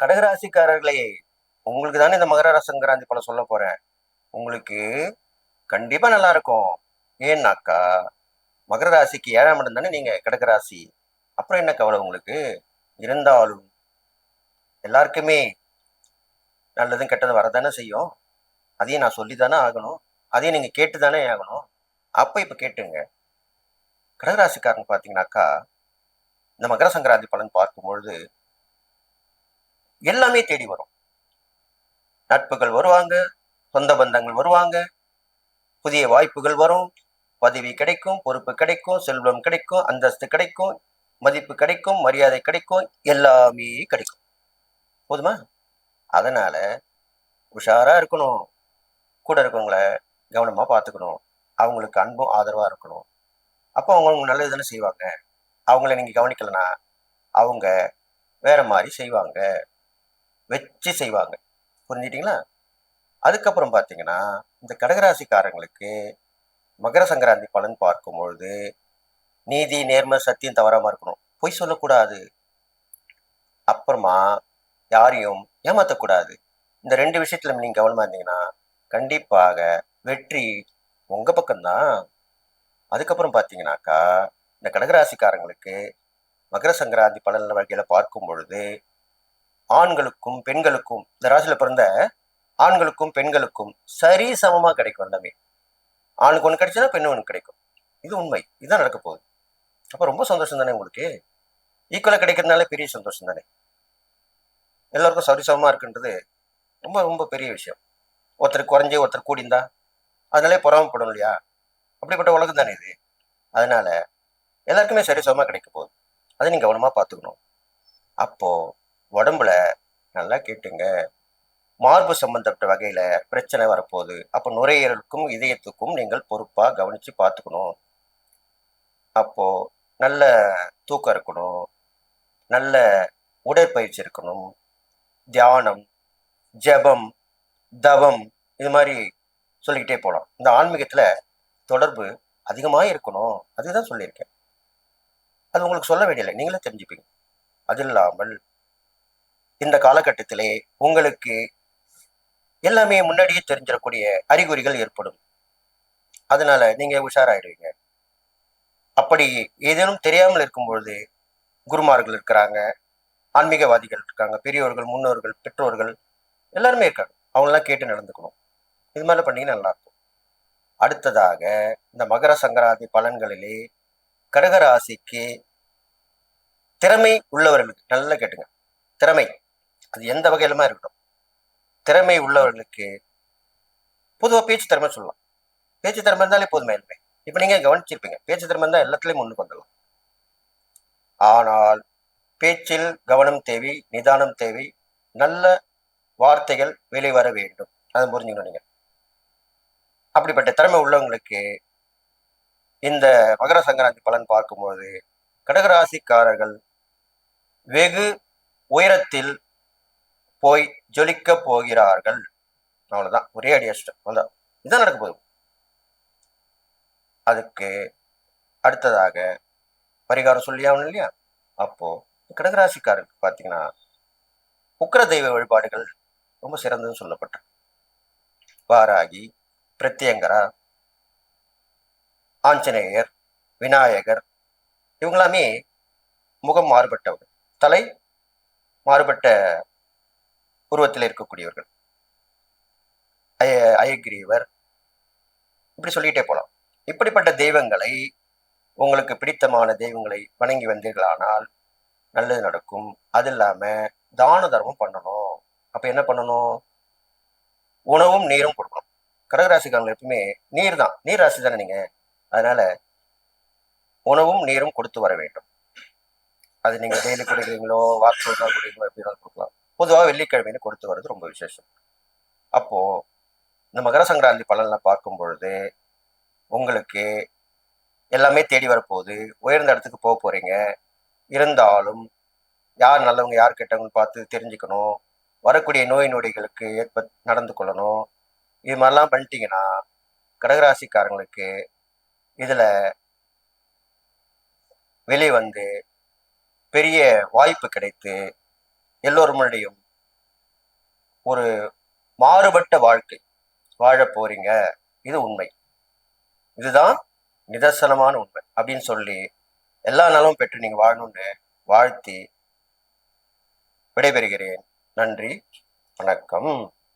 கடகராசிக்காரர்களே உங்களுக்கு தானே இந்த மகர சங்கராந்தி பழம் சொல்ல போறேன். உங்களுக்கு கண்டிப்பா நல்லா இருக்கும். ஏன்னாக்கா மகர ராசிக்கு ஏழாம் இடம் தானே நீங்க கடகராசி அப்புறம் என்ன கவலை உங்களுக்கு? இருந்தாலும் எல்லாருக்குமே நல்லதும் கெட்டதும் வரதானே செய்யும். அதையும் நான் சொல்லி தானே ஆகணும். அதையும் நீங்கள் கேட்டு தானே ஆகணும். அப்போ இப்போ கேட்டுங்க. கடகராசிக்காரங்க பார்த்தீங்கன்னாக்கா இந்த மகர சங்கராந்தி பலன் பார்க்கும் பொழுது எல்லாமே தேடி வரும். நட்புகள் வருவாங்க சொந்த பந்தங்கள் வருவாங்க புதிய வாய்ப்புகள் வரும் பதவி கிடைக்கும் பொறுப்பு கிடைக்கும் செல்வம் கிடைக்கும் அந்தஸ்து கிடைக்கும் மதிப்பு கிடைக்கும் மரியாதை கிடைக்கும் எல்லாமே கிடைக்கும். போதுமா? அதனால உஷாரா இருக்கணும். கூட இருக்கவங்கள கவனமா பார்த்துக்கணும். அவங்களுக்கு அன்பும் ஆதரவா இருக்கணும். அப்போ அவங்க நல்லது தானே செய்வாங்க. அவங்கள நீங்க கவனிக்கலனா அவங்க வேற மாதிரி செய்வாங்க. வச்சு செய்வாங்க. புரிஞ்சிட்டிங்களா? அதுக்கப்புறம் பார்த்தீங்கன்னா இந்த கடகராசிக்காரங்களுக்கு மகர சங்கராந்தி பலன் பார்க்கும் பொழுது நீதி நேர்மை சத்தியம் தவறாமல் இருக்கணும். பொய் சொல்லக்கூடாது. அப்புறமா யாரையும் ஏமாற்றக்கூடாது இந்த ரெண்டு விஷயத்துல நீங்கள் கவனமாக இருந்தீங்கன்னா கண்டிப்பாக வெற்றி உங்கள் பக்கம்தான். அதுக்கப்புறம் பார்த்தீங்கன்னாக்கா இந்த கடகராசிக்காரங்களுக்கு மகர சங்கராந்தி பலன் வகையில் பார்க்கும் பொழுது ஆண்களுக்கும் பெண்களுக்கும் இந்த ராசியில் பிறந்த ஆண்களுக்கும் பெண்களுக்கும் சரி சமமா கிடைக்கும் எல்லாமே. ஆணுக்கு ஒன்று கிடைச்சதுன்னா பெண்ணு ஒன்று கிடைக்கும். இது உண்மை. இதுதான் நடக்க போகுது. அப்போ ரொம்ப சந்தோஷம் தானே உங்களுக்கு? ஈக்குவலாக கிடைக்கிறதுனால பெரிய சந்தோஷம் தானே? எல்லாருக்கும் சரிசமமா இருக்குன்றது ரொம்ப ரொம்ப பெரிய விஷயம். ஒருத்தர் குறைஞ்சி ஒருத்தர் கூடிந்தா அதனாலே பொறாமப்படும் இல்லையா? அப்படிப்பட்ட உலகம் தானே இது. அதனால எல்லாருக்குமே சரிசமமா கிடைக்க போகுது. அதை நீங்க கவனமா பார்த்துக்கணும். அப்போ உடம்புல நல்லா கேட்டுங்க. மார்பு சம்பந்தப்பட்ட வகையில் பிரச்சனை வரப்போகுது. அப்போ நுரையீரலுக்கும் இதயத்துக்கும் நீங்கள் பொறுப்பாக கவனித்து பார்த்துக்கணும். அப்போது நல்ல தூக்கம் இருக்கணும். நல்ல உடற்பயிற்சி இருக்கணும். தியானம் ஜெபம் தவம் இது மாதிரி சொல்லிக்கிட்டே போகலாம் இந்த ஆன்மீகத்தில் தொடர்பு அதிகமாக இருக்கணும். அதுதான் சொல்லியிருக்கேன். அது உங்களுக்கு சொல்ல வேண்டியதில்லை. நீங்களே தெரிஞ்சுப்பீங்க. அது இல்லாமல் இந்த காலகட்டத்திலே உங்களுக்கு எல்லாமே முன்னாடியே தெரிஞ்சிடக்கூடிய அறிகுறிகள் ஏற்படும். அதனால நீங்க உஷாராயிடுவீங்க. அப்படி ஏதேனும் தெரியாமல் இருக்கும் பொழுது குருமார்கள் இருக்கிறாங்க ஆன்மீகவாதிகள் இருக்காங்க பெரியோர்கள் முன்னோர்கள் பெற்றோர்கள் எல்லாருமே இருக்காங்க. அவங்களாம் கேட்டு நடந்துக்கணும். இது மாதிரி பண்ணீங்கன்னா நல்லாயிருக்கும். அடுத்ததாக இந்த மகர சங்கராந்தி பலன்களிலே கடகராசிக்கு திறமை உள்ளவர்களுக்கு நல்லா கேட்டுங்க. திறமை. அது எந்த வகையிலுமா இருக்கட்டும். திறமை உள்ளவர்களுக்கு பொதுவாக பேச்சு திறமை சொல்லலாம். பேச்சு திறமை இருந்தாலே போதுமே இல்லைமே இப்போ நீங்க கவனிச்சிருப்பீங்க. பேச்சு திறமை இருந்தால் எல்லாத்துலேயும் முன்னுக்கு வந்துடலாம். ஆனால் பேச்சில் கவனம் தேவை நிதானம் தேவை நல்ல வார்த்தைகள் வெளிவர வேண்டும். அதை புரிஞ்சுக்கணும் நீங்க. அப்படிப்பட்ட திறமை உள்ளவங்களுக்கு இந்த மகர சங்கராந்தி பலன் பார்க்கும்போது கடகராசிக்காரர்கள் வெகு உயரத்தில் போய் ஜொலிக்க போகிறார்கள். அவ்வளவுதான். ஒரே அடி அடிச்சிட்டேன் அவ்வளவுதான். இதான் நடக்க போகுது. அதுக்கு அடுத்ததாக பரிகாரம் சொல்லி ஆகணும் இல்லையா? அப்போ கடகராசிக்காரருக்கு பார்த்தீங்கன்னா உக்கிர தெய்வ வழிபாடுகள் ரொம்ப சிறந்ததுன்னு சொல்லப்பட்ட வாராகி பிரத்யங்கரா ஆஞ்சநேயர் விநாயகர் இவங்களாமே முகம் மாறுபட்டவர் தலை மாறுபட்ட உருவத்தில் இருக்கக்கூடியவர்கள். அய அயகிரீவர் இப்படி சொல்லிகிட்டே போகலாம் இப்படிப்பட்ட தெய்வங்களை உங்களுக்கு பிடித்தமான தெய்வங்களை வணங்கி வந்தீர்களானால் நல்லது நடக்கும். அது இல்லாமல் தான தர்மம் பண்ணணும். அப்போ என்ன பண்ணணும்? உணவும் நீரும் கொடுக்கணும். கடகராசிக்காரங்க எப்பவுமே நீர் தான். நீர் ராசி தானே நீங்கள் அதனால உணவும் நீரும் கொடுத்து வர வேண்டும். அது நீங்கள் டெய்லி கொடுக்குறீங்களோ வாட்ஸ்அப் கொடுக்குறீங்களோ எப்படி கொடுக்கலாம். பொதுவாக வெள்ளிக்கிழமைன்னு கொடுத்து வர்றது ரொம்ப விசேஷம். அப்போ இந்த மகர சங்கராந்தி பலன்லாம் பார்க்கும் பொழுது உங்களுக்கு எல்லாமே தேடி வரப்போகுது உயர்ந்த இடத்துக்கு போக போறீங்க. இருந்தாலும் யார் நல்லவங்க யார் கெட்டவங்க பார்த்து தெரிஞ்சுக்கணும். வரக்கூடிய நோய் நொடிகளுக்கு ஏற்ப நடந்து கொள்ளணும். இது மாதிரிலாம் பண்ணிட்டீங்கன்னா கடகராசிக்காரங்களுக்கு இதில் வெளியே வந்து பெரிய வாய்ப்பு கிடைத்து எல்லோரும் ஒரு மாறுபட்ட வாழ்க்கை வாழ போறீங்க. இது உண்மை. இதுதான் நிதர்சனமான உண்மை அப்படின்னு சொல்லி எல்லா நலமும் பெற்று நீங்க வாழணும்னு வாழ்த்தி விடைபெறுகிறேன். நன்றி. வணக்கம்.